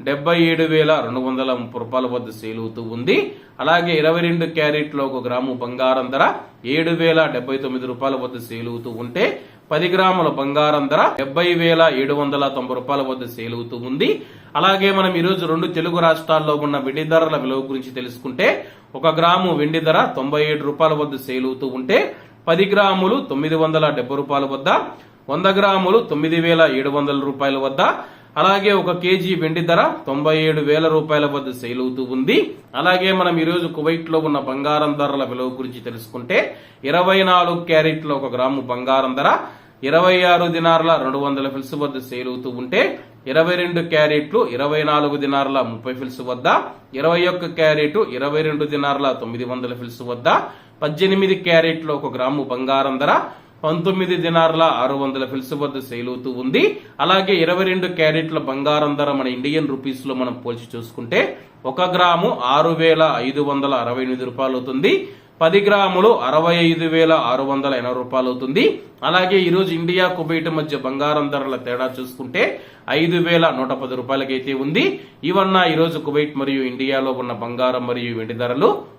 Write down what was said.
డెబ్బై ఏడు వేల రెండు వందల ముప్పై రూపాయల వద్ద సేలుతూ ఉంది. అలాగే ఇరవై రెండు క్యారెట్లో ఒక గ్రాము బంగారం ధర ఏడు వేల డెబ్బై తొమ్మిది రూపాయల వద్ద సేలుతూ ఉంటే పది గ్రాముల బంగారం ధర డెబ్బై వేల ఏడు వందల తొంభై రూపాయల వద్ద సేలుతూ ఉంది. అలాగే మనం ఈరోజు రెండు తెలుగు రాష్ట్రాల్లో ఉన్న వెండి ధరల విలువ గురించి తెలుసుకుంటే ఒక గ్రాము వెండి ధర తొంభై ఏడు రూపాయల వద్ద సేలుతూ ఉంటే పది గ్రాములు తొమ్మిది వందల డెబ్బై రూపాయల వద్ద వంద గ్రాములు తొమ్మిది వేల ఏడు వందల రూపాయల వద్ద అలాగే ఒక కేజీ వెండి ధర తొంభై ఏడు వేల రూపాయల వద్ద సేల్ అవుతూ ఉంది. అలాగే మనం ఈరోజు కువైట్లో ఉన్న బంగారం ధరల విలువ గురించి తెలుసుకుంటే ఇరవై నాలుగు క్యారెట్ల ఒక గ్రాము బంగారం ధర ఇరవై ఆరు దినార్ల రెండు వందల ఫిల్స్ వద్ద సేల్ అవుతూ ఉంటే ఇరవై రెండు క్యారెట్లు ఇరవై నాలుగు దినార్ల ముప్పై ఫిల్స్ వద్ద ఇరవై ఒక్క క్యారెట్ ఇరవై రెండు దినార్ల తొమ్మిది వందల ఫిల్స్ వద్ద పద్దెనిమిది క్యారెట్లు ఒక గ్రాము బంగారం ధర పంతొమ్మిది దినార్ల ఆరు వందల ఫిల్స్ వద్ద సేల్ అవుతూ ఉంది. అలాగే ఇరవై రెండు క్యారెట్ల బంగారం ధర మన ఇండియన్ రూపీస్లో మనం పోల్చి చూసుకుంటే ఒక గ్రాము ఆరు వేల ఐదు వందల అరవై ఎనిమిది రూపాయలు అవుతుంది పది గ్రాములు అరవై ఐదు వేల ఆరు వందల ఎనభై రూపాయలు అవుతుంది అలాగే ఈరోజు ఇండియా కుబైట్ మధ్య బంగారం ధరల తేడా చూసుకుంటే ఐదు వేల నూట పది రూపాయలకైతే ఉంది. ఇవన్న ఈరోజు కువైట్ మరియు ఇండియాలో ఉన్న బంగారం మరియు వెండి ధరలు.